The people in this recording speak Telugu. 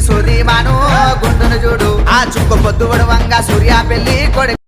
సూది మాను గుండును చూడు. ఆ చుక్క పొద్దు వంగ సూర్య పెళ్ళి కొడుకు